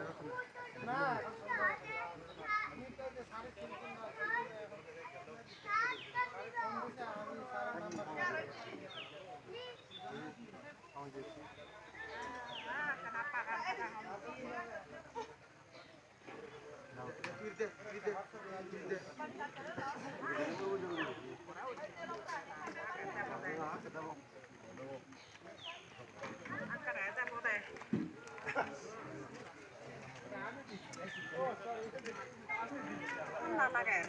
Napakai. পাগার